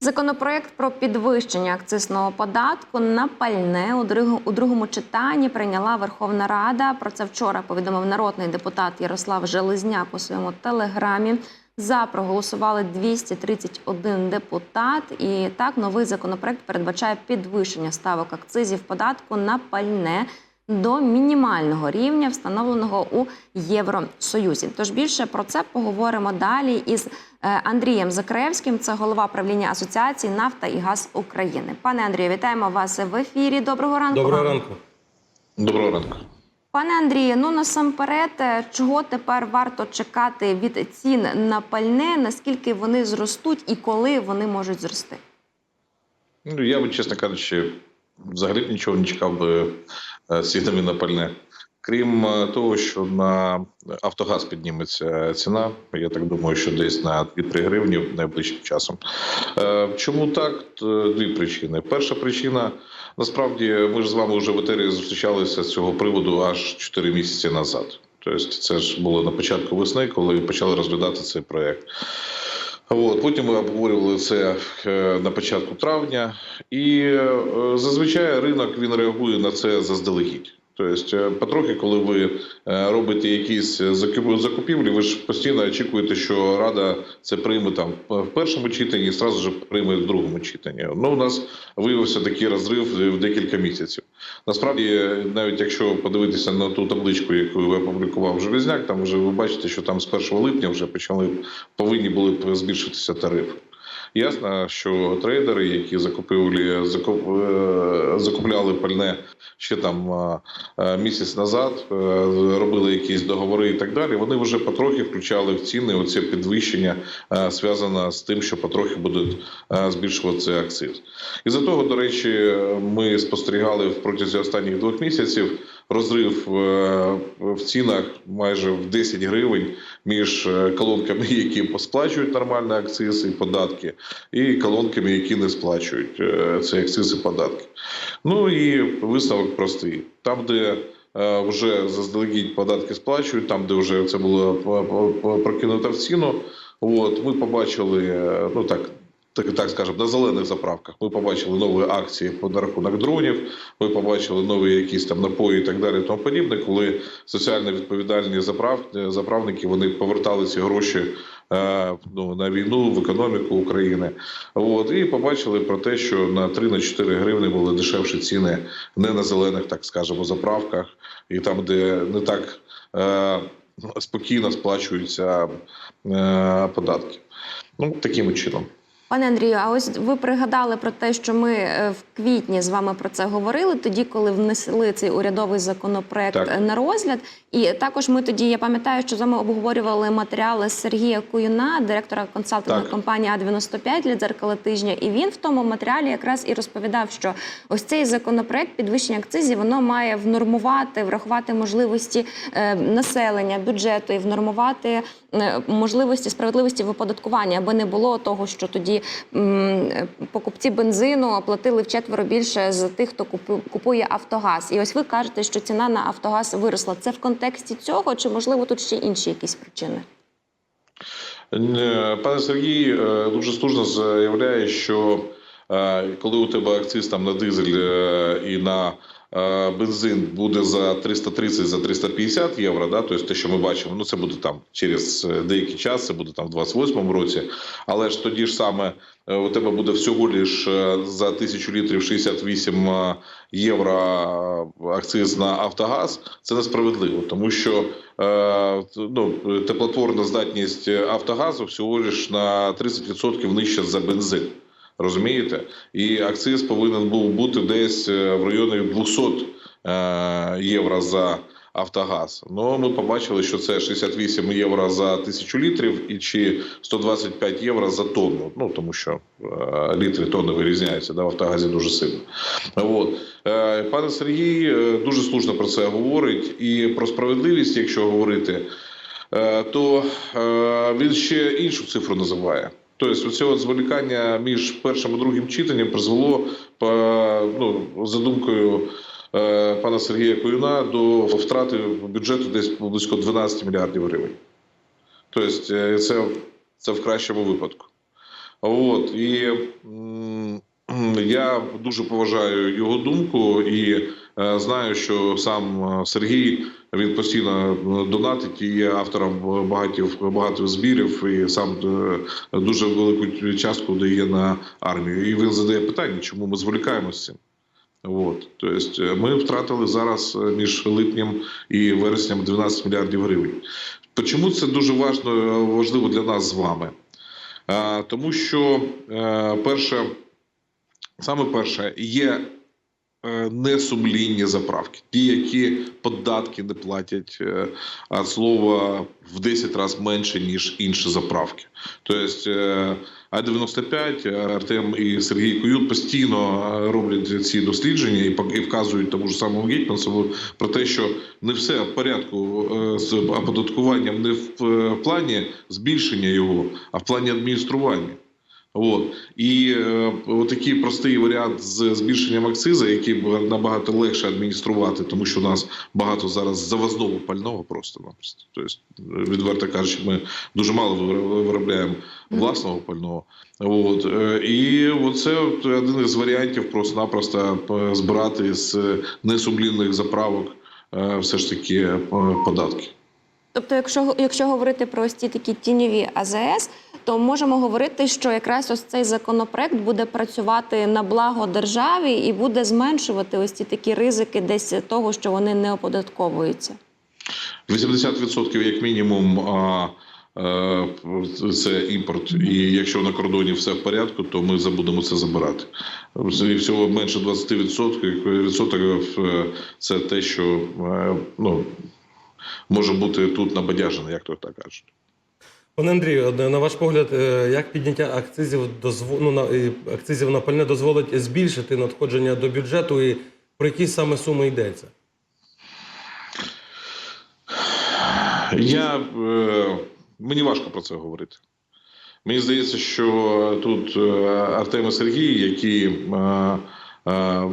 Законопроект про підвищення акцизного податку на пальне у другому читанні прийняла Верховна Рада. Про це вчора повідомив народний депутат Ярослав Железняк у своєму телеграмі. За проголосували 231 депутат. І так новий законопроект передбачає підвищення ставок акцизів податку на пальне до мінімального рівня, встановленого у Євросоюзі. Тож більше про це поговоримо далі із Андрієм Закревським, це голова правління Асоціації Нафта і Газ України. Пане Андрію, вітаємо вас в ефірі. Доброго ранку. Доброго ранку. Доброго ранку. Пане Андрію, ну насамперед, е, чого тепер варто чекати від цін на пальне? Наскільки вони зростуть і коли вони можуть зрости? Ну, я би, чесно кажучи, взагалі б нічого не чекав би е, з цінами на пальне. Крім е, того, що на Автогаз підніметься ціна, я так думаю, що десь на 2-3 гривні найближчим часом. Е, Чому так? Дві причини. Перша причина насправді ми ж з вами вже в етері зустрічалися з цього приводу аж 4 місяці назад. Тобто, це ж було на початку весни, коли почали розглядати цей проект. От, потім ми обговорювали це е, на початку травня, і зазвичай ринок він реагує на це заздалегідь. Тобто, потрохи, коли ви е, робите якісь закуп- закупівлі, ви ж постійно очікуєте, що рада це прийме там в першому читанні і одразу ж прийме в другому читанні. Ну, у нас виявився такий розрив в декілька місяців. Насправді, навіть якщо подивитися на ту табличку, яку ви опублікував Железняк, там вже ви бачите, що там з 1 липня вже почали повинні були збільшитися тарифи. Ясно, що трейдери, які закупили закуп, е, закупляли пальне ще там е, е, місяць назад, робили якісь договори і так далі. Вони вже потрохи включали в ціни оце підвищення, зв'язане з тим, що потрохи будуть збільшуватися акциз. І за того, до речі, ми спостерігали протягом останніх двох місяців розрив е, в цінах майже в 10 гривень між е, колонками, які сплачують нормально акциз і податки, і колонками, які не сплачують е, цей акциз і податки. Ну і висновок простий: там, де вже заздалегідь податки сплачують, там, де вже це було прокинуто в ціну. От ми побачили, ну так. Так, так скажемо, на зелених заправках ми побачили нові акції по на рахунок дронів. Ми побачили нові якісь там напої і так далі. Тому подібне, коли соціально відповідальні заправ, заправники вони повертали ці гроші е, ну, на війну в економіку України. От і побачили про те, що на 3-4 гривні були дешевші ціни не на зелених, так скажемо, заправках, і там, де не так е, спокійно сплачуються е, податки. Ну таким чином. Пане Андрію, а ось ви пригадали про те, що ми е, в квітні з вами про це говорили, тоді, коли внесли цей урядовий законопроект Так. на розгляд. І також ми тоді, я пам'ятаю, що з вами обговорювали матеріали Сергія Куюна, директора консалтингової компанії А95 для дзеркала тижня. І він в тому матеріалі якраз і розповідав, що ось цей законопроект підвищення акцизів воно має внормувати, врахувати можливості е, населення, бюджету і внормувати е, можливості справедливості в оподаткуванні, аби не було того, що тоді м, покупці бензину оплатили вчетверо більше з тих, хто купує Автогаз. І ось ви кажете, що ціна на Автогаз виросла. Це в контексті цього, чи можливо тут ще інші якісь причини? Е, Пане Сергій е, дуже слушно заявляє, що е, коли у тебе акциз там на дизель і на бензин буде за 330 за 350 євро, да, тобто те, що ми бачимо, ну це буде там через е, деякий час, це буде там в 28-му році. Але ж тоді ж саме е, у тебе буде всього лиш е, за тисячу літрів 68 е, євро е, акциз на Автогаз. Це несправедливо, тому що е, ну, теплотворна здатність Автогазу всього лиш на 30% нижча за бензин. Розумієте? І акциз повинен був бути десь е, в районі 200 е, євро за Автогаз. Ну, ми побачили, що це 68 євро за тисячу літрів і чи 125 євро за тонну. Ну тому що е, літри тонни вирізняються да, в Автогазі дуже сильно. От. Е, пане Сергій е, дуже слушно про це говорить. І про справедливість, якщо говорити, е, то е, він ще іншу цифру називає. Тобто, оце от зволікання між першим і другим читанням призвело ну, за думкою е, пана Сергія Коюна до втрати бюджету десь близько 12 мільярдів гривень. Тобто, е, це, це в кращому випадку. От і я дуже поважаю його думку і знаю, що сам е, Сергій він постійно е, донатить і є автором багатьох багатьох збірів, і сам е, дуже велику частку дає на армію. І він задає питання, чому ми зволікаємося цим. От, тобто е, ми втратили зараз е, між липнем і вереснем 12 мільярдів гривень. Чому це дуже важливо, важливо для нас з вами? Е, Тому що е, перше, саме перше, є е, несумлінні заправки, ті, які податки не платять е, а слова в 10 разів менше, ніж інші заправки. Тобто е, А-95, Артем і Сергій Куют постійно е, роблять ці дослідження і вказують тому ж самому Гетьманцеву про те, що не все в порядку е, з оподаткуванням не в е, плані збільшення його, а в плані адміністрування. От. І е, отакий простий варіант з збільшенням акциза, який набагато легше адмініструвати, тому що у нас багато зараз завозного пального просто-напросто. Тобто, відверто кажучи, ми дуже мало виро- виробляємо власного пального. От. е, І це один із варіантів просто-напросто е, збирати з несумлінних заправок е, все ж таки е, податки. Тобто, якщо, якщо говорити про ось ці такі тіньові АЗС, то можемо говорити, що якраз ось цей законопроект буде працювати на благо державі і буде зменшувати ось ці такі ризики десь того, що вони не оподатковуються. 80% як мінімум е, це імпорт. І якщо на кордоні все в порядку, то ми забудемо це забирати. І всього менше 20% відсотків е, це те, що е, ну, може бути тут набадяжено, як то так кажуть. Пане Андрію, на ваш погляд, е, як підняття акцизів дозво... ну, на... акцизів на пальне дозволить збільшити надходження до бюджету і про які саме суми йдеться? Я, е, мені важко про це говорити. Мені здається, що тут е, Артем і Сергій, які е, е,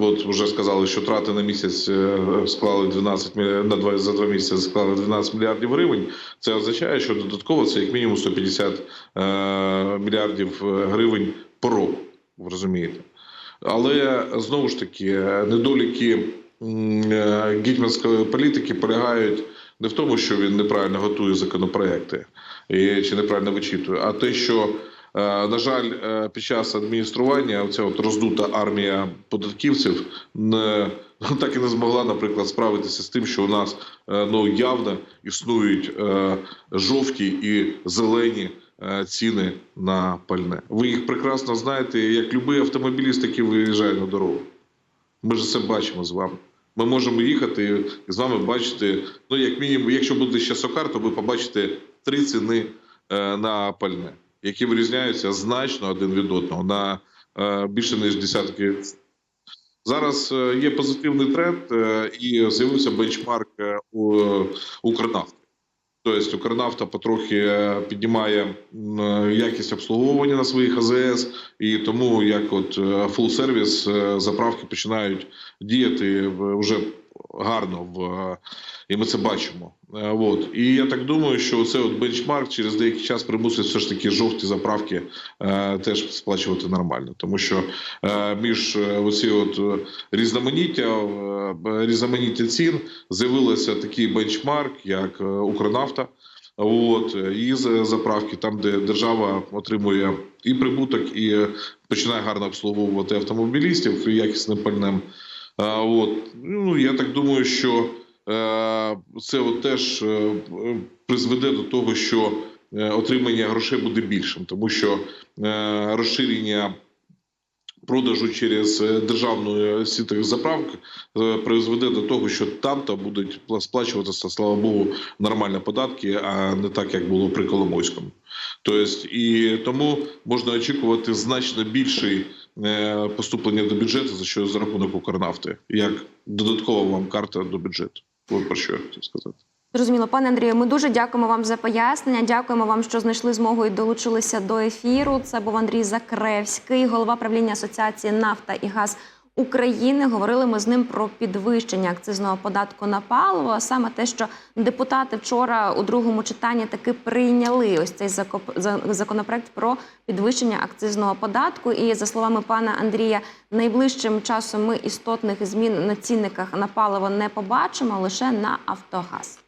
от вже сказали, що трати на місяць е, склали 12 мі- на два, за два місяці склали 12 мільярдів гривень. Це означає, що додатково це як мінімум 150 е, мільярдів гривень по року. Ви розумієте? Але знову ж таки, недоліки м, е, гетьманської політики полягають не в тому, що він неправильно готує законопроекти і, чи неправильно вичитує, а те, що, е, на жаль, е, під час адміністрування ця от роздута армія податківців не так і не змогла, наприклад, справитися з тим, що у нас е, ну явно існують е, жовті і зелені е, ціни на пальне. Ви їх прекрасно знаєте, як будь-який автомобіліст, який виїжджає на дорогу. Ми ж це бачимо з вами. Ми можемо їхати і з вами бачити. Ну, як мінімум, якщо буде ще сокар, то ви побачите три ціни е, на пальне, які вирізняються значно один від одного на е, більше ніж десятки. Зараз е, є позитивний тренд, е, і з'явився бенчмарк у Укрнафти. Тобто Укрнафта потрохи піднімає якість обслуговування на своїх АЗС, і тому як от фул сервіс заправки починають діяти вже гарно в е, і ми це бачимо. Е, От і я так думаю, що це от бенчмарк через деякий час примусить все ж таки жовті заправки е, теж сплачувати нормально, тому що е, між е, оці от різноманіття різноманіття цін з'явилося такий бенчмарк, як Укрнафта. От і заправки, там де держава отримує і прибуток, і починає гарно обслуговувати автомобілістів якісним пальним. От ну я так думаю, що е, це от теж е, призведе до того, що е, отримання грошей буде більшим, тому що розширення продажу через державну сіту заправок е, призведе до того, що там то будуть сплачуватися, слава Богу, нормальні податки, а не так, як було при Коломойському. Тобто, і тому можна очікувати значно більший поступлення до бюджету за що за рахунок Укрнафти, як додаткова вам карта до бюджету. От про що я хотів сказати. Зрозуміло, пане Андрію, ми дуже дякуємо вам за пояснення. Дякуємо вам, що знайшли змогу і долучилися до ефіру. Це був Андрій Закревський, голова правління Асоціації Нафта і газ України. Говорили ми з ним про підвищення акцизного податку на паливо. А саме те, що депутати вчора у другому читанні таки прийняли ось цей законопроект про підвищення акцизного податку. І за словами пана Андрія, найближчим часом ми істотних змін на цінниках на паливо не побачимо лише на Автогаз.